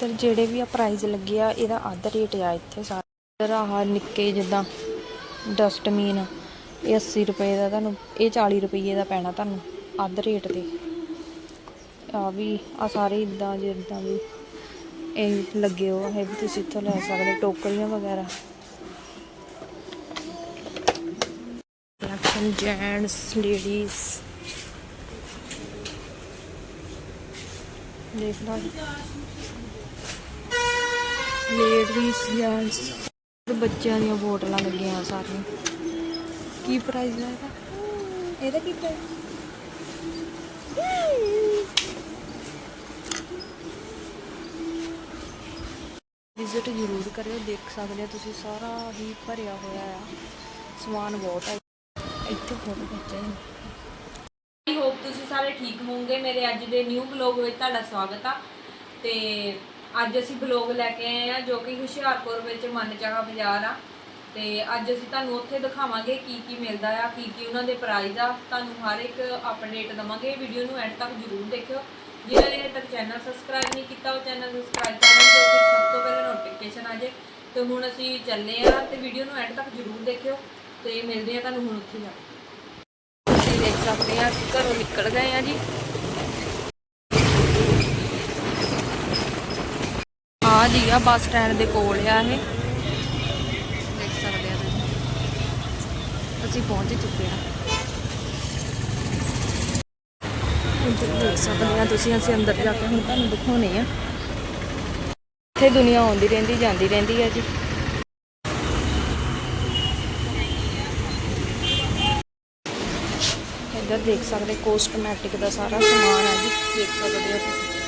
ਤੇ ਜਿਹੜੇ ਵੀ ਆ ਪ੍ਰਾਈਜ਼ ਲੱਗੇ ਆ, ਇਹਦਾ ਅੱਧ ਰੇਟ ਆ ਇੱਥੇ ਸਾਰਾ। ਆਹ ਨਿੱਕੇ ਜਿੱਦਾਂ ਡਸਟਬਿਨ ਇਹ 80 ਰੁਪਏ ਦਾ ਤੁਹਾਨੂੰ, ਇਹ 40 ਰੁਪਏ ਦਾ ਪੈਣਾ ਤੁਹਾਨੂੰ, ਅੱਧ ਰੇਟ ਤੇ। ਆ ਵੀ ਆ ਸਾਰੇ ਇਦਾਂ ਜਿੱਦਾਂ ਵੀ ਇਹ ਲੱਗੇ ਹੋ ਇਹ ਵੀ ਤੁਸੀਂ ਇੱਥੋਂ ਲੈ ਸਕਦੇ ਟੋਕਰੀਆਂ ਵਗੈਰਾ। ਕਲੈਕਸ਼ਨ ਜੈਂਟਸ ਲੇਡੀਜ਼ ਦੇਖ ਲਓ। ਲੇਡੀਜ਼ ਜੈਂਟਸ ਬੱਚਿਆਂ ਦੀਆਂ ਬੋਟਲਾਂ ਲੱਗੀਆਂ ਸਾਰੀਆਂ। ਕੀ ਪ੍ਰਾਈਸ ਹੈ ਇਹਦਾ? ਇਹਦਾ ਕੀ ਪ੍ਰਾਈਸ ਵਿਜ਼ਿਟ ਜ਼ਰੂਰ ਕਰਿਓ, ਦੇਖ ਸਕਦੇ ਹੋ ਤੁਸੀਂ, ਸਾਰਾ ਹੀ ਭਰਿਆ ਹੋਇਆ ਆ। ਸਮਾਨ ਬਹੁਤ ਹੈ ਇੱਥੇ ਫੋਟੋ ਖਿੱਚੇ ਆਈ ਹੋਪ ਤੁਸੀਂ ਸਾਰੇ ਠੀਕ ਹੋਵੋਗੇ। ਮੇਰੇ ਅੱਜ ਦੇ ਨਿਊ ਬਲੌਗ ਵਿੱਚ ਤੁਹਾਡਾ ਸਵਾਗਤ ਆ। ਤੇ ਅੱਜ ਅਸੀਂ ਬਲੌਗ ਲੈ ਕੇ ਆਏ ਆ ਜੋ ਕਿ ਹੁਸ਼ਿਆਰਪੁਰ ਵਿੱਚ ਮਨ ਮਨਚਾਹਾ ਬਾਜ਼ਾਰ ਆ। ਤੇ ਅੱਜ ਅਸੀਂ ਤੁਹਾਨੂੰ ਉੱਥੇ ਦਿਖਾਵਾਂਗੇ ਕੀ ਕੀ ਮਿਲਦਾ ਆ, ਕੀ ਕੀ ਉਹਨਾਂ ਦੇ ਪ੍ਰਾਈਸ ਆ। ਤੁਹਾਨੂੰ ਹਰ ਇੱਕ ਅਪਡੇਟ ਦਵਾਂਗੇ। ਵੀਡੀਓ ਨੂੰ ਐਂਡ ਤੱਕ ਜ਼ਰੂਰ ਦੇਖਿਓ। ਜਿਨ੍ਹਾਂ ਨੇ ਤੱਕ ਚੈਨਲ ਸਬਸਕ੍ਰਾਈਬ ਨਹੀਂ ਕੀਤਾ, ਉਹ ਚੈਨਲ ਸਬਸਕ੍ਰਾਈਬ ਕਰ ਲਓ, ਜੋ ਕਿ ਸਭ ਤੋਂ ਪਹਿਲਾਂ ਨੋਟੀਫਿਕੇਸ਼ਨ ਆ ਜੇ। ਤੇ ਹੁਣ ਅਸੀਂ ਚੱਲੇ ਆ ਤੇ ਵੀਡੀਓ ਨੂੰ ਐਂਡ ਤੱਕ ਜ਼ਰੂਰ ਦੇਖਿਓ। ਤੇ ਮਿਲਦੇ ਆ ਤੁਹਾਨੂੰ ਹੁਣ ਉੱਥੇ ਜਾ ਕੇ। ਦੇਖ ਸਕਦੇ ਆ, ਅਸੀਂ ਘਰੋਂ ਨਿਕਲ ਗਏ ਆ ਜੀ। ਆ ਜੀ ਆ ਬੱਸ ਸਟੈਂਡ ਦੇ ਕੋਲ ਆ ਇਹ। ਦੇਖ ਸਕਦੇ ਆ ਤੁਸੀਂ। ਅਸੀਂ ਪਹੁੰਚ ਚੁੱਕੇ ਆ। ਦੇਖ ਸਕਦੇ ਆ ਤੁਸੀਂ ਅਸੀਂ ਅੰਦਰ ਜਾ ਕੇ ਹੁਣ ਤੁਹਾਨੂੰ ਦਿਖਾਉਣੇ ਆ। ਇੱਥੇ ਦੁਨੀਆ ਆਉਂਦੀ ਰਹਿੰਦੀ ਜਾਂਦੀ ਰਹਿੰਦੀ ਆ ਜੀ। ਇੱਧਰ ਦੇਖ ਸਕਦੇ ਕੋਸਟਮੈਟਿਕ ਦਾ ਸਾਰਾ ਸਮਾਨ ਹੈ ਜੀ। ਦੇਖ ਸਕਦੇ ਹੋ ਤੁਸੀਂ।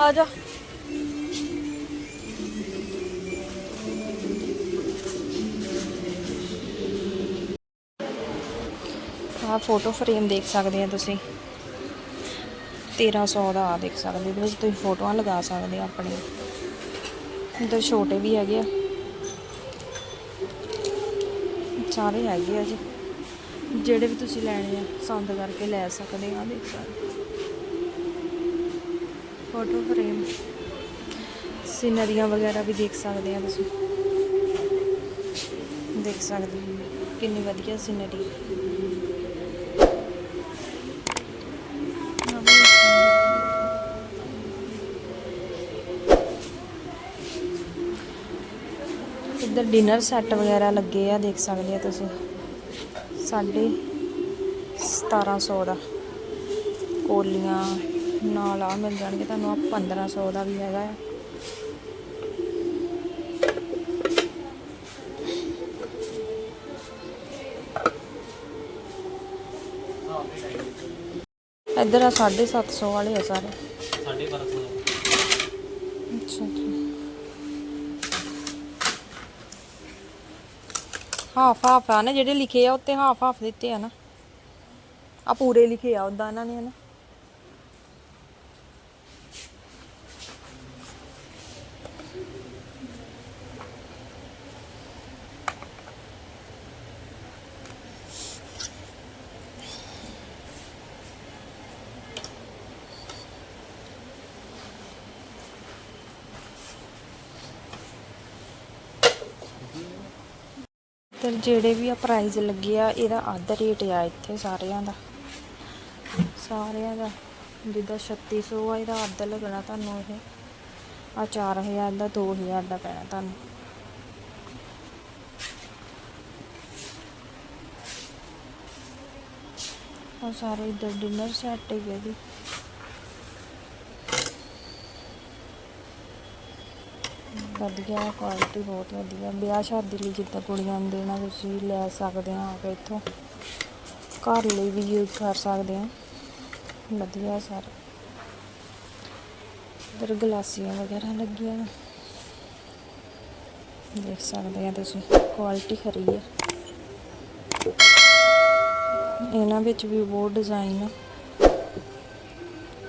ਆ ਜਾ। ਆ ਫੋਟੋ ਫਰੇਮ ਦੇਖ ਸਕਦੇ ਆ ਤੁਸੀਂ। 1300 ਦਾ ਆ ਦੇਖ ਸਕਦੇ ਹੋ ਇਹਦੇ ਵਿੱਚ ਤੁਸੀਂ ਫੋਟੋਆਂ ਲਗਾ ਸਕਦੇ ਆ ਆਪਣੀ। ਇੱਧਰ ਛੋਟੇ ਵੀ ਹੈਗੇ ਆ। ਸਾਰੇ ਹੈਗੇ ਆ ਜੀ। ਜਿਹੜੇ ਵੀ ਤੁਸੀਂ ਲੈਣੇ ਆ ਪਸੰਦ ਕਰਕੇ ਲੈ ਸਕਦੇ ਆ, ਦੇਖ ਸਕਦੇ ਫੋਟੋ ਫਰੇਮ। ਸਿਨਰੀਆਂ ਵਗੈਰਾ ਵੀ ਦੇਖ ਸਕਦੇ ਆ ਤੁਸੀਂ। ਦੇਖ ਸਕਦੇ ਹੋ ਕਿੰਨੀ ਵਧੀਆ ਸਿਨਰੀ। ਇੱਧਰ ਡਿਨਰ ਸੈੱਟ ਵਗੈਰਾ ਲੱਗੇ ਆ, ਦੇਖ ਸਕਦੇ ਆ ਤੁਸੀਂ। ਸਾਢੇ 1700 ਦਾ। ਕੋਲੀਆਂ ਨਾਲ ਆ, ਮਿਲ ਜਾਣਗੇ ਤੁਹਾਨੂੰ ਆ 1500 ਦਾ ਵੀ ਹੈਗਾ ਆ। ਇੱਧਰ ਆ 750 ਵਾਲੇ ਆ ਸਾਰੇ। ਸਾਢੇ 1200 ਅੱਛਾ। ਹਾਫ ਹਾਫ ਆ ਨਾ, ਜਿਹੜੇ ਲਿਖੇ ਆ ਉੱਤੇ ਹਾਫ ਹਾਫ ਦਿੱਤੇ ਆ ਨਾ। ਆ ਪੂਰੇ ਲਿਖੇ ਆ ਉਦਾਂ ਇਹਨਾਂ ਨੇ ਨਾ ਤੇ ਜਿਹੜੇ ਵੀ ਆ ਪ੍ਰਾਈਜ਼ ਲੱਗੇ ਆ, ਇਹਦਾ ਅੱਧ ਰੇਟ ਆ ਇੱਥੇ ਸਾਰਿਆਂ ਦਾ। ਸਾਰਿਆਂ ਦਾ, ਜਿੱਦਾਂ 3600 ਆ, ਇਹਦਾ ਅੱਧ ਲੱਗਣਾ ਤੁਹਾਨੂੰ ਇਹ। ਆ 4000 ਦਾ 2000 ਦਾ ਪੈਣਾ ਤੁਹਾਨੂੰ। ਆ ਸਾਰੇ ਇੱਧਰ ਡਿਨਰ ਸੈੱਟ ਹੀ ਹੈ ਜੀ। ਵਧੀਆ ਕੁਆਲਿਟੀ ਬਹੁਤ ਵਧੀਆ। ਵਿਆਹ ਸ਼ਾਦੀ ਲਈ ਜਿੱਦਾਂ ਕੁੜੀਆਂ ਨੂੰ ਦੇਣਾ, ਤੁਸੀਂ ਲੈ ਸਕਦੇ ਆ ਆ ਕੇ ਇੱਥੋਂ। ਘਰ ਲਈ ਵੀ ਯੂਜ਼ ਕਰ ਸਕਦੇ ਆ ਵਧੀਆ ਸਾਰਾ। ਇਧਰ ਗਲਾਸੀਆਂ ਵਗੈਰਾ ਲੱਗੀਆਂ ਦੇਖ ਸਕਦੇ ਆ ਤੁਸੀਂ ਕੁਆਲਿਟੀ ਖਰੀ ਆ। ਇਹਨਾਂ ਵਿੱਚ ਵੀ ਬਹੁਤ ਡਿਜ਼ਾਈਨ ਆ।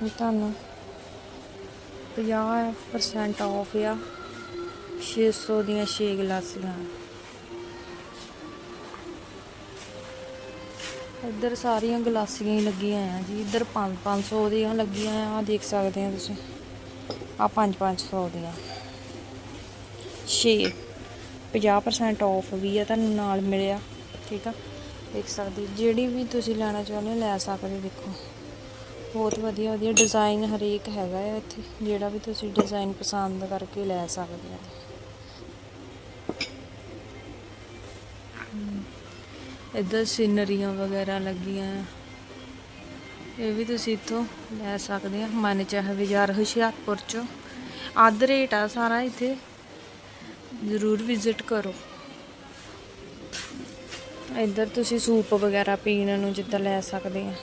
ਤੁਹਾਨੂੰ 50% ਆਫ ਆ। 600 ਦੀਆਂ 6 ਗਲਾਸੀਆਂ। ਇੱਧਰ ਸਾਰੀਆਂ ਗਲਾਸੀਆਂ ਹੀ ਲੱਗੀਆਂ ਆ ਜੀ। ਇੱਧਰ 5 500 ਦੀਆਂ ਲੱਗੀਆਂ ਆ। ਆਹ ਦੇਖ ਸਕਦੇ ਆ ਤੁਸੀਂ। ਆ 5-500 ਦੀਆਂ। 6 50% ਆਫ ਵੀ ਆ, ਤੁਹਾਨੂੰ ਨਾਲ ਮਿਲਿਆ। ਠੀਕ ਆ? ਦੇਖ ਸਕਦੇ ਜਿਹੜੀ ਵੀ ਤੁਸੀਂ ਲੈਣਾ ਚਾਹੁੰਦੇ ਹੋ, ਲੈ ਸਕਦੇ ਹੋ। ਦੇਖੋ। ਬਹੁਤ ਵਧੀਆ ਵਧੀਆ ਡਿਜ਼ਾਈਨ ਹਰੇਕ ਹੈਗਾ ਆ ਇੱਥੇ। ਜਿਹੜਾ ਵੀ ਤੁਸੀਂ ਡਿਜ਼ਾਈਨ ਪਸੰਦ ਕਰਕੇ ਲੈ ਸਕਦੇ ਹੋ। ਇੱਧਰ ਸੀਨਰੀਆਂ ਵਗੈਰਾ ਲੱਗੀਆਂ। ਇਹ ਵੀ ਤੁਸੀਂ ਇੱਥੋਂ ਲੈ ਸਕਦੇ ਆ। ਮਨ ਚਾਹ ਬਾਜ਼ਾਰ ਹੁਸ਼ਿਆਰਪੁਰ ਚੋਂ। ਅੱਧ ਰੇਟ ਆ ਸਾਰਾ ਇੱਥੇ। ਜ਼ਰੂਰ ਵਿਜ਼ਿਟ ਕਰੋ। ਇੱਧਰ ਤੁਸੀਂ ਸੂਪ ਵਗੈਰਾ ਪੀਣ ਨੂੰ ਜਿੱਦਾਂ ਲੈ ਸਕਦੇ ਆ।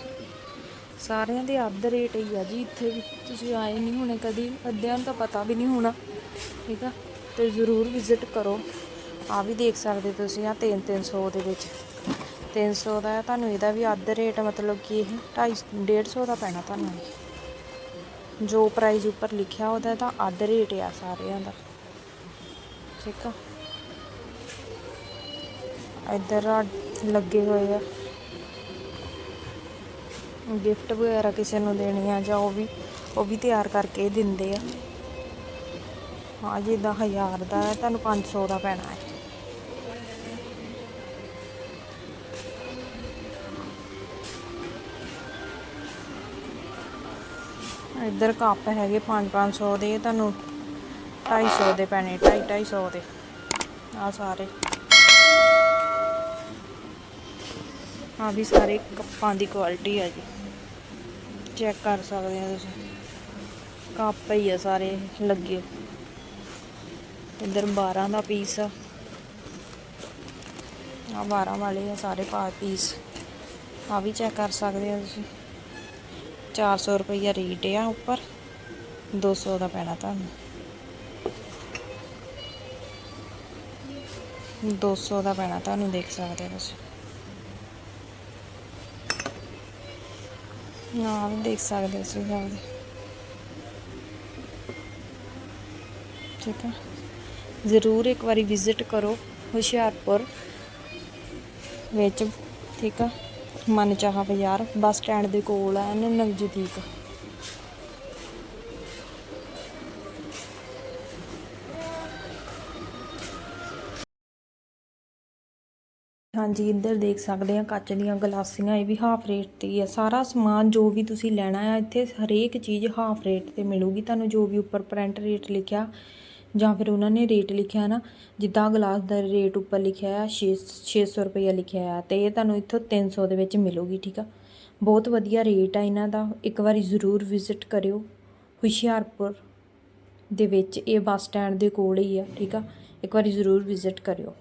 ਸਾਰਿਆਂ ਦੇ ਅੱਧ ਰੇਟ ਹੀ ਆ ਜੀ ਇੱਥੇ ਵੀ। ਤੁਸੀਂ ਆਏ ਨਹੀਂ ਹੋਣੇ ਕਦੀ। ਅੱਧਿਆਂ ਨੂੰ ਤਾਂ ਪਤਾ ਵੀ ਨਹੀਂ ਹੋਣਾ। ਠੀਕ ਆ? ਤੇ ਜ਼ਰੂਰ ਵਿਜ਼ਿਟ ਕਰੋ। ਆ ਵੀ ਦੇਖ ਸਕਦੇ ਤੁਸੀਂ ਆ 3 300 ਦੇ ਵਿੱਚ। 300 ਦਾ ਤੁਹਾਨੂੰ ਇਹਦਾ ਵੀ ਅੱਧ ਰੇਟ ਮਤਲਬ ਕਿ ਇਹ 250 150 ਦਾ ਪੈਣਾ ਤੁਹਾਨੂੰ। ਇਹ। ਜੋ ਪ੍ਰਾਈਸ ਉੱਪਰ ਲਿਖਿਆ ਉਹਦਾ ਤਾਂ ਅੱਧ ਰੇਟ ਆ ਸਾਰਿਆਂ ਦਾ। ਠੀਕ ਆ? ਇੱਧਰ ਲੱਗੇ ਹੋਏ ਆ। ਗਿਫਟ ਵਗੈਰਾ ਕਿਸੇ ਨੂੰ ਦੇਣੀ ਆ ਜਾਂ ਉਹ ਵੀ ਉਹ ਵੀ ਤਿਆਰ ਕਰਕੇ ਦਿੰਦੇ ਆ। ਹਾਂ ਜਿੱਦਾਂ 1000 ਦਾ ਹੈ ਤੁਹਾਨੂੰ 500 ਦਾ ਪੈਣਾ ਹੈ। ਇੱਧਰ ਕੱਪ ਹੈਗੇ 5-500 ਦੇ ਇਹ ਤੁਹਾਨੂੰ 250 ਦੇ ਪੈਣੇ 250 ਦੇ ਆ ਸਾਰੇ। ਆ ਵੀ ਸਾਰੇ ਕੱਪਾਂ ਦੀ ਕੁਆਲਿਟੀ ਆ ਜੀ। ਚੈੱਕ ਕਰ ਸਕਦੇ ਹੋ ਤੁਸੀਂ। ਕੱਪ ਹੀ ਆ ਸਾਰੇ ਲੱਗੇ। ਇੱਧਰ 12 ਦਾ ਪੀਸ ਆ। ਆ 12 ਵਾਲੇ ਆ ਸਾਰੇ ਪਾ ਪੀਸ ਆ ਵੀ ਚੈੱਕ ਕਰ ਸਕਦੇ ਹੋ ਤੁਸੀਂ। 400 ਰੁਪਈਆ ਰੇਟ ਆ ਉੱਪਰ। 200 ਦਾ ਪੈਣਾ ਤੁਹਾਨੂੰ। 200 ਦਾ ਪੈਣਾ ਤੁਹਾਨੂੰ, ਦੇਖ ਸਕਦੇ ਹੋ ਤੁਸੀਂ। ਨਾ ਵੀ ਦੇਖ ਸਕਦੇ ਹੋ ਤੁਸੀਂ ਸਕਦੇ ਠੀਕ ਹੈ ਜ਼ਰੂਰ ਇੱਕ ਵਾਰੀ ਵਿਜ਼ਿਟ ਕਰੋ ਹੁਸ਼ਿਆਰਪੁਰ ਵਿੱਚ। ਠੀਕ ਆ। ਮਨ ਚਾਹਾ ਬਾਜ਼ਾਰ ਬੱਸ ਸਟੈਂਡ ਦੇ ਕੋਲ ਹੈ ਇਹਨੇ ਨਜ਼ਦੀਕ ਹਾਂਜੀ, ਇੱਧਰ ਦੇਖ ਸਕਦੇ ਆ ਕੱਚ ਦੀਆਂ ਗਲਾਸੀਆਂ, ਇਹ ਵੀ ਹਾਫ ਰੇਟ ਤੇ ਹੀ ਆ। ਸਾਰਾ ਸਮਾਨ ਜੋ ਵੀ ਤੁਸੀਂ ਲੈਣਾ ਆ, ਇੱਥੇ ਹਰੇਕ ਚੀਜ਼ ਹਾਫ ਰੇਟ ਤੇ ਮਿਲੂਗੀ। ਤੁਹਾਨੂੰ ਜੋ ਵੀ ਉੱਪਰ ਪ੍ਰਿੰਟ ਰੇਟ ਲਿਖਿਆ ਜਾਂ ਫਿਰ ਉਹਨਾਂ ਨੇ ਰੇਟ ਲਿਖਿਆ ਨਾ, ਜਿੱਦਾਂ ਗਲਾਸ ਦਾ ਰੇਟ ਉੱਪਰ ਲਿਖਿਆ ਆ 6 600 ਰੁਪਈਆ ਲਿਖਿਆ ਆ, ਤੇ ਇਹ ਤੁਹਾਨੂੰ ਇੱਥੋਂ 300 ਦੇ ਵਿੱਚ ਮਿਲੂਗੀ, ਠੀਕ ਆ? ਬਹੁਤ ਵਧੀਆ ਰੇਟ ਆ ਇਹਨਾਂ ਦਾ, ਇੱਕ ਵਾਰੀ ਜ਼ਰੂਰ ਵਿਜ਼ਿਟ ਕਰਿਓ ਹੁਸ਼ਿਆਰਪੁਰ ਦੇ ਵਿੱਚ, ਇਹ ਬੱਸ ਸਟੈਂਡ ਦੇ ਕੋਲ ਹੀ ਆ, ਠੀਕ ਆ? ਇੱਕ ਵਾਰੀ ਜ਼ਰੂਰ ਵਿਜ਼ਿਟ ਕਰਿਓ।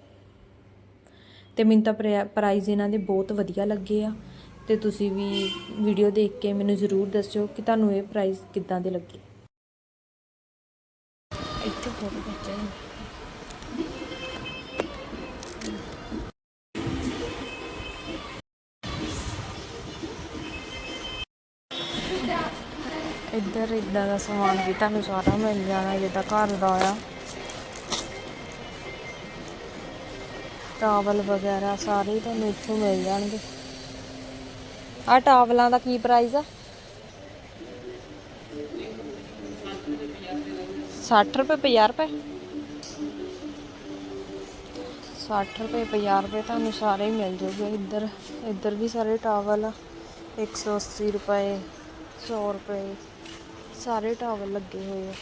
ਤੇ ਮੈਨੂੰ ਤਾਂ ਪ੍ਰਾਈਜ਼ ਇਹਨਾਂ ਦੇ ਬਹੁਤ ਵਧੀਆ ਲੱਗੇ ਆ, ਤੇ ਤੁਸੀਂ ਵੀ ਵੀਡੀਓ ਦੇਖ ਕੇ ਮੈਨੂੰ ਜ਼ਰੂਰ ਦੱਸਿਓ ਕਿ ਤੁਹਾਨੂੰ ਇਹ ਪ੍ਰਾਈਜ਼ ਕਿੱਦਾਂ ਦੇ ਲੱਗੇ। ਇੱਥੇ ਫੋਟੋ ਖਿੱਚਾਂਗੇ ਇੱਧਰ ਇਦਾਂ ਦਾ ਸਮਾਨ ਵੀ ਤੁਹਾਨੂੰ ਸਾਰਾ ਮਿਲ ਜਾਣਾ, ਜਿੱਦਾਂ ਘਰ ਦਾ ਆ। ਟਾਵਲ ਵਗੈਰਾ ਸਾਰੇ ਤੁਹਾਨੂੰ ਇੱਥੋਂ ਮਿਲ ਜਾਣਗੇ। ਆ ਟਾਵਲਾਂ ਦਾ ਕੀ ਪ੍ਰਾਈਸ ਆ? 60 ਰੁਪਏ 50 ਰੁਪਏ। 60 ਰੁਪਏ 50 ਰੁਪਏ ਤੁਹਾਨੂੰ ਸਾਰੇ ਹੀ ਮਿਲ ਜੂਗੇ ਇੱਧਰ ਇੱਧਰ ਵੀ ਸਾਰੇ ਟਾਵਲ ਆ। 180 ਰੁਪਏ 100 ਰੁਪਏ, ਸਾਰੇ ਟਾਵਲ ਲੱਗੇ ਹੋਏ ਆ।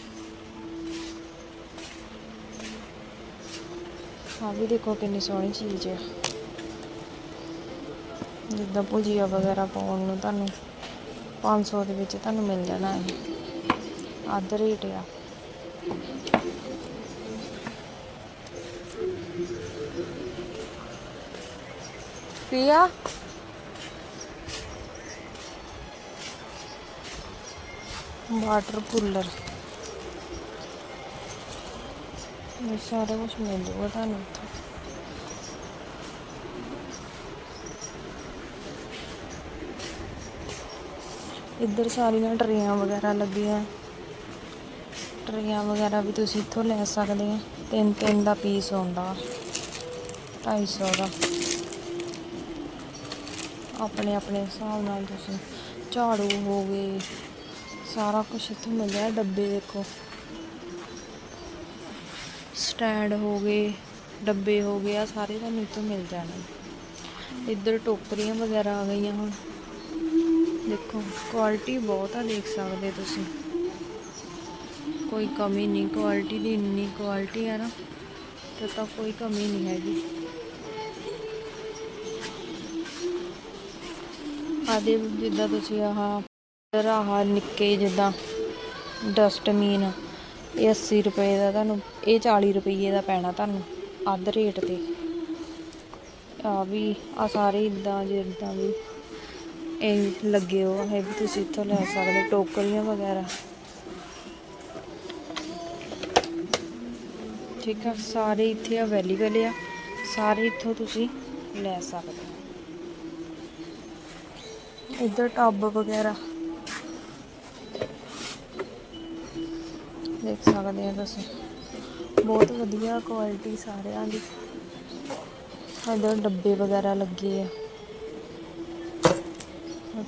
ਆ ਵੀ ਦੇਖੋ ਕਿੰਨੀ ਸੋਹਣੀ ਚੀਜ਼ ਹੈ ਜਿੱਦਾਂ ਭੁਜੀਆ ਵਗੈਰਾ ਪਾਉਣ ਨੂੰ ਤੁਹਾਨੂੰ 500 ਦੇ ਵਿੱਚ ਤੁਹਾਨੂੰ ਮਿਲ ਜਾਣਾ ਹੈ ਅੱਧ ਰੇਟ ਆ। ਪੀਆ ਵਾਟਰ ਕੂਲਰ ਇਹ ਸਾਰਾ ਕੁਝ ਮਿਲ ਜੂਗਾ ਤੁਹਾਨੂੰ ਇੱਥੋਂ ਇੱਧਰ ਸਾਰੀਆਂ ਟਰੇਆਂ ਵਗੈਰਾ ਲੱਗੀਆਂ ਟਰੀਆਂ ਵਗੈਰਾ ਵੀ ਤੁਸੀਂ ਇੱਥੋਂ ਲੈ ਸਕਦੇ ਆ। ਤਿੰਨ ਤਿੰਨ ਦਾ ਪੀਸ ਆਉਂਦਾ 250 ਦਾ। ਆਪਣੇ ਆਪਣੇ ਹਿਸਾਬ ਨਾਲ ਤੁਸੀਂ ਝਾੜੂ ਹੋ ਗਏ। ਸਾਰਾ ਕੁਝ ਇੱਥੋਂ ਮਿਲਿਆ ਡੱਬੇ ਦੇਖੋ। ਸਟੈਂਡ ਹੋ ਗਏ, ਡੱਬੇ ਹੋ ਗਏ ਆ ਸਾਰੇ ਤੁਹਾਨੂੰ ਇੱਥੋਂ ਮਿਲ ਜਾਣੇ। ਇੱਧਰ ਟੋਕਰੀਆਂ ਵਗੈਰਾ ਆ ਗਈਆਂ ਹੁਣ। ਦੇਖੋ ਕੁਆਲਿਟੀ ਬਹੁਤ ਆ, ਦੇਖ ਸਕਦੇ ਤੁਸੀਂ। ਕੋਈ ਕਮੀ ਨਹੀਂ ਕੁਆਲਿਟੀ ਦੀ ਇੰਨੀ ਕੁਆਲਿਟੀ ਆ ਨਾ, ਤੇ ਤਾਂ ਕੋਈ ਕਮੀ ਨਹੀਂ ਹੈਗੀ। ਆਦੇ ਜਿੱਦਾਂ ਤੁਸੀਂ ਆਹ ਇੱਧਰ ਆਹ ਨਿੱਕੇ ਜਿੱਦਾਂ ਡਸਟਬਿਨ ਇਹ 80 ਰੁਪਏ ਦਾ ਤੁਹਾਨੂੰ, ਇਹ 40 ਰੁਪਏ ਦਾ ਪੈਣਾ ਤੁਹਾਨੂੰ, ਅੱਧ ਰੇਟ ਤੇ। ਆ ਵੀ ਆ ਸਾਰੇ ਇਦਾਂ ਜਿੱਦਾਂ ਵੀ ਇਹ ਲੱਗੇ ਹੋ ਇਹ ਵੀ ਤੁਸੀਂ ਇੱਥੋਂ ਲੈ ਸਕਦੇ ਟੋਕਰੀਆਂ ਵਗੈਰਾ। ਠੀਕ ਆ, ਸਾਰੇ ਇੱਥੇ ਅਵੇਲੇਬਲ ਆ। ਸਾਰੇ ਇੱਥੋਂ ਤੁਸੀਂ ਲੈ ਸਕਦੇ ਹੋ। ਇੱਧਰ ਟੱਬ ਵਗੈਰਾ। ਦੇਖ ਸਕਦੇ ਆ ਤੁਸੀਂ। ਬਹੁਤ ਵਧੀਆ ਕੁਆਲਿਟੀ ਸਾਰਿਆਂ ਦੀ। ਇੱਧਰ ਡੱਬੇ ਵਗੈਰਾ ਲੱਗੇ ਆ।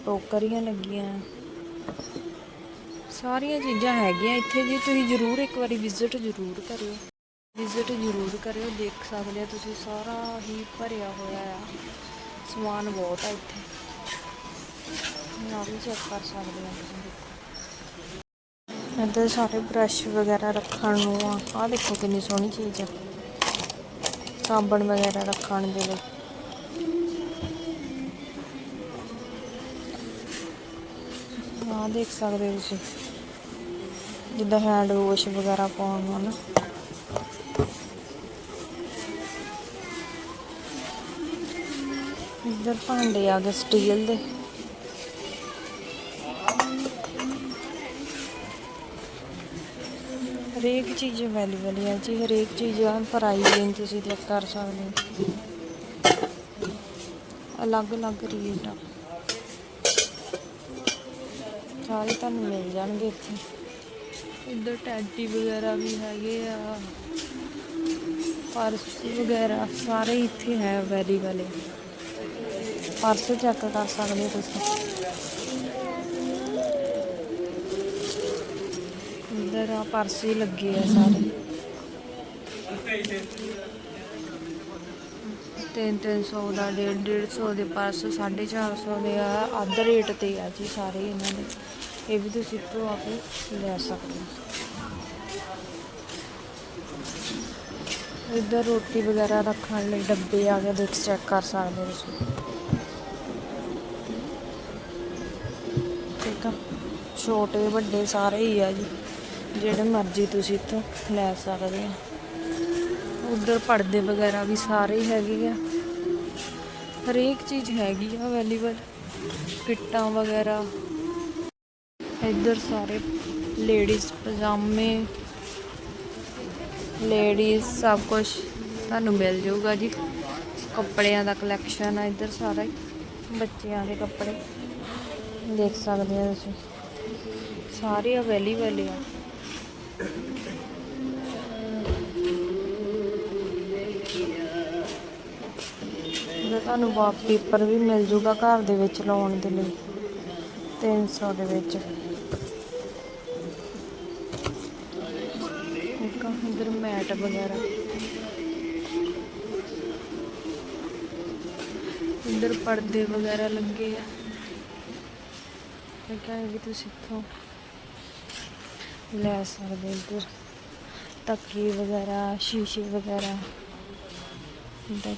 ਟੋਕਰੀਆਂ ਲੱਗੀਆਂ। ਸਾਰੀਆਂ ਚੀਜ਼ਾਂ ਹੈਗੀਆਂ ਇੱਥੇ ਜੀ, ਤੁਸੀਂ ਜ਼ਰੂਰ ਇੱਕ ਵਾਰੀ ਵਿਜ਼ਿਟ ਜ਼ਰੂਰ ਕਰਿਓ। ਵਿਜ਼ਿਟ ਜ਼ਰੂਰ ਕਰਿਓ, ਦੇਖ ਸਕਦੇ ਆ ਤੁਸੀਂ, ਸਾਰਾ ਹੀ ਭਰਿਆ ਹੋਇਆ ਆ। ਸਮਾਨ ਬਹੁਤ ਆ ਇੱਥੇ। ਨਾ ਵੀ ਚੈੱਕ ਕਰ ਸਕਦੇ ਆ ਤੁਸੀਂ ਦੇਖੋ। ਇੱਧਰ ਸਾਰੇ ਬ੍ਰਸ਼ ਵਗੈਰਾ ਰੱਖਣ ਨੂੰ ਆ। ਆਹ ਦੇਖੋ ਕਿੰਨੀ ਸੋਹਣੀ ਚੀਜ਼ ਆ। ਸਾਬਣ ਵਗੈਰਾ ਰੱਖਣ ਦੇ ਲਈ। ਆਹ ਦੇਖ ਸਕਦੇ ਹੋ ਤੁਸੀਂ। ਜਿੱਦਾਂ ਹੈਂਡ ਵਾਸ਼ ਵਗੈਰਾ ਪਾਉਣ ਨੂੰ ਨਾ। ਇੱਧਰ ਭਾਂਡੇ ਆ ਗਏ ਸਟੀਲ ਦੇ। ਹਰੇਕ ਚੀਜ਼ ਅਵੇਲੇਬਲ ਹੈ ਜੀ, ਹਰੇਕ ਚੀਜ਼ ਆ ਪ੍ਰਾਈਸ ਤੁਸੀਂ ਚੈੱਕ ਕਰ ਸਕਦੇ ਹੋ। ਅਲੱਗ-ਅਲੱਗ ਰੇਟ ਆ। ਸਾਰੇ ਤੁਹਾਨੂੰ ਮਿਲ ਜਾਣਗੇ ਇੱਥੇ। ਇੱਧਰ ਟੈਡੀ ਵਗੈਰਾ ਵੀ ਹੈਗੇ ਆ। ਪਰਸ ਵਗੈਰਾ ਸਾਰੇ ਇੱਥੇ ਹੈ ਅਵੇਲੇਬਲ ਪਰਸ ਚੈੱਕ ਕਰ ਸਕਦੇ ਹੋ ਤੁਸੀਂ। ਇੱਧਰ ਆ, ਪਰਸ ਹੀ ਲੱਗੇ ਆ ਸਾਰੇ। ਤਿੰਨ ਤਿੰਨ ਸੌ ਦਾ ਡੇਢ ਡੇਢ ਸੌ ਦੇ ਪਰਸ 450 ਦੇ ਆ। ਅੱਧ ਰੇਟ ਤੇ ਆ ਜੀ ਸਾਰੇ ਇਹਨਾਂ ਦੇ। ਇਹ ਵੀ ਤੁਸੀਂ ਇੱਥੋਂ ਆ ਕੇ ਲੈ ਸਕਦੇ ਹੋ। ਇੱਧਰ ਰੋਟੀ ਵਗੈਰਾ ਰੱਖਣ ਲਈ ਡੱਬੇ ਆ ਗਏ, ਦੇਖ ਚੈੱਕ ਕਰ ਸਕਦੇ ਹੋ ਤੁਸੀਂ। ਠੀਕ ਆ। ਛੋਟੇ, ਵੱਡੇ ਸਾਰੇ ਹੀ ਆ ਜੀ। ਜਿਹੜੇ ਮਰਜ਼ੀ ਤੁਸੀਂ ਇੱਥੋਂ ਲੈ ਸਕਦੇ ਆ। ਉਧਰ ਪਰਦੇ ਵਗੈਰਾ ਵੀ ਸਾਰੇ ਹੈਗੇ ਆ। ਹਰੇਕ ਚੀਜ਼ ਹੈਗੀ ਆ ਅਵੇਲੇਬਲ ਕਿੱਟਾਂ ਵਗੈਰਾ। ਇੱਧਰ ਸਾਰੇ ਲੇਡੀਜ਼ ਪਜਾਮੇ। ਲੇਡੀਜ਼ ਸਭ ਕੁਝ ਤੁਹਾਨੂੰ ਮਿਲ ਜਾਊਗਾ ਜੀ। ਕੱਪੜਿਆਂ ਦਾ ਕਲੈਕਸ਼ਨ ਆ ਇੱਧਰ ਸਾਰਾ ਹੀ, ਬੱਚਿਆਂ ਦੇ ਕੱਪੜੇ। ਦੇਖ ਸਕਦੇ ਆ ਤੁਸੀਂ। ਸਾਰੇ ਅਵੇਲੇਬਲ ਆ। ਇਹਦਾ ਤੁਹਾਨੂੰ ਵਾਲਪੇਪਰ ਵੀ ਮਿਲ ਜੂਗਾ ਘਰ ਦੇ ਵਿੱਚ ਲਾਉਣ ਦੇ ਲਈ 300 ਦੇ ਵਿੱਚ। ਇੱਧਰ ਮੈਟ ਵਗੈਰਾ। ਇੱਧਰ ਪਰਦੇ ਵਗੈਰਾ ਲੱਗੇ ਆ। ਮੈਂ ਕਿਹਾ ਵੀ ਤੁਸੀਂ ਇੱਥੋਂ ਲੈ ਸਕਦੇ ਹੋ ਇੱਧਰ। ਤੱਕੀ ਵਗੈਰਾ, ਸ਼ੀਸ਼ੇ ਵਗੈਰਾ। ਇੱਦਾਂ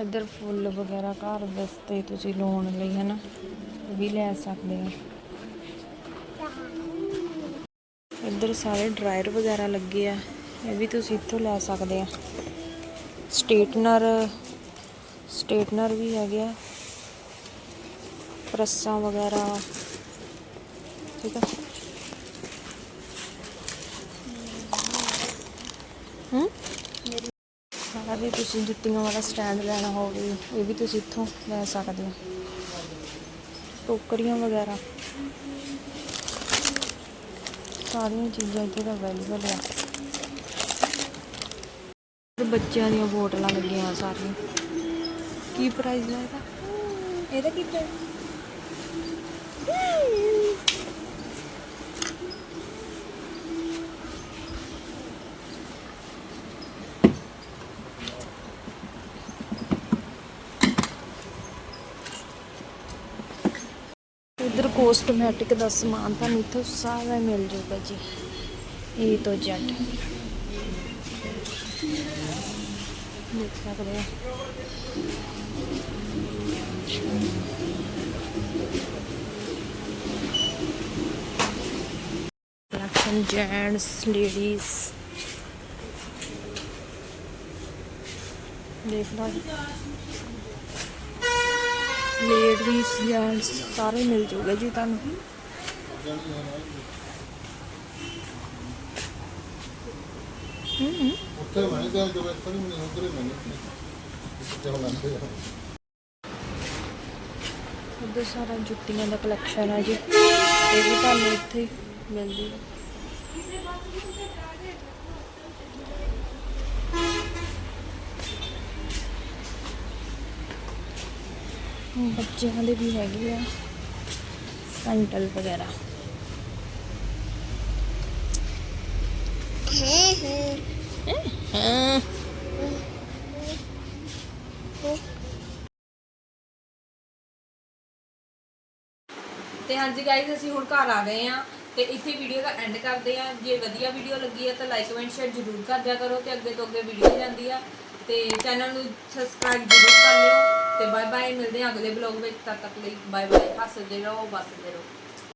ਇੱਧਰ ਫੁੱਲ ਵਗੈਰਾ ਘਰ ਵਾਸਤੇ ਤੁਸੀਂ ਲਾਉਣ ਲਈ ਹੈ ਨਾ ਉਹ ਵੀ ਲੈ ਸਕਦੇ ਆ ਇੱਧਰ ਸਾਰੇ ਡਰਾਇਰ ਵਗੈਰਾ ਲੱਗੇ ਆ, ਇਹ ਵੀ ਤੁਸੀਂ ਇੱਥੋਂ ਲੈ ਸਕਦੇ ਆ। ਸਟੇਟਨਰ ਸਟੇਟਨਰ ਵੀ ਹੈਗੇ ਆ। ਪ੍ਰੱਸਾਂ ਵਗੈਰਾ, ਠੀਕ ਆ ਹੂੰ ਸਾਰਾ ਵੀ ਤੁਸੀਂ ਜੁੱਤੀਆਂ ਵਾਲਾ ਸਟੈਂਡ ਲੈਣਾ ਹੋਵੇ, ਇਹ ਵੀ ਤੁਸੀਂ ਇੱਥੋਂ ਲੈ ਸਕਦੇ ਹੋ। ਟੋਕਰੀਆਂ ਵਗੈਰਾ। ਸਾਰੀਆਂ ਚੀਜ਼ਾਂ ਇੱਥੇ ਤਾਂ ਅਵੇਲੇਬਲ ਆ। ਬੱਚਿਆਂ ਦੀਆਂ ਬੋਟਲਾਂ ਲੱਗੀਆਂ ਸਾਰੀਆਂ। ਕੀ ਪ੍ਰਾਈਸ ਹੈ ਇਹਦਾ? ਇਹਦਾ ਕੀ ਪ੍ਰਾਈਸ ਇਧਰ ਕੋਸਟਮੈਟਿਕ ਦਾ ਸਮਾਨ ਤੁਹਾਨੂੰ ਇੱਥੋਂ ਸਾਰਾ ਮਿਲ ਜੂਗਾ ਜੀ। ਇਹ ਤੋਂ ਜ਼ੈਡ ਦੇਖ ਸਕਦੇ ਹੋ। ਕਲੈਕਸ਼ਨ ਜੈਂਟਸ ਲੇਡੀਜ਼ ਦੇਖ ਲਓ। ਲੇਡੀਜ਼ ਜੈਂਟਸ ਸਾਰੇ ਮਿਲ ਜੂਗੇ ਜੀ ਤੁਹਾਨੂੰ ਹੂੰ ਉੱਥੇ ਬਣੇ ਤੇ ਜੋ ਇੱਥੇ ਨਹੀਂ ਮੈਨੂੰ ਉਧਰ ਹੀ ਬਣੇ ਜਿੱਥੇ ਹੁਣ ਆਂਦੇ ਆ ਉਧਰ ਸਾਰਾ ਜੁੱਤੀਆਂ ਦਾ ਕਲੈਕਸ਼ਨ ਹੈ ਜੀ ਇਹ ਵੀ ਤੁਹਾਨੂੰ ਇੱਥੇ ਹੀ ਬੱਚਿਆਂ ਦੇ ਵੀ ਹੈਗੇ ਆ। ਸੈਂਟਲ ਵਗੈਰਾ। ਹਾਂ ਤੇ ਹਾਂਜੀ ਗਾਇਜ਼ ਅਸੀਂ ਹੁਣ ਘਰ ਆ ਗਏ ਆ ਤੇ ਇੱਥੇ ਵੀਡੀਓ ਦਾ ਐਂਡ ਕਰਦੇ ਆ। ਜੇ ਵਧੀਆ ਵੀਡੀਓ ਲੱਗੀ ਆ ਤਾਂ ਲਾਈਕ ਕਮੈਂਟ ਸ਼ੇਅਰ ਜ਼ਰੂਰ ਕਰ ਦਿਆ ਕਰੋ ਤੇ ਅੱਗੇ ਤੋਂ ਅੱਗੇ ਵੀਡੀਓ ਜਾਂਦੀ ਆ। ਤੇ ਚੈਨਲ ਨੂੰ ਸਬਸਕ੍ਰਾਈਬ ਜ਼ਰੂਰ ਕਰ ਲਿਓ। ਤੇ ਬਾਏ ਬਾਏ ਮਿਲਦੇ ਆ ਅਗਲੇ ਬਲੌਗ ਵਿੱਚ, ਤਦ ਤੱਕ ਲਈ ਬਾਏ ਬਾਏ ਹੱਸਦੇ ਰਹੋ ਬਸਦੇ ਰਹੋ।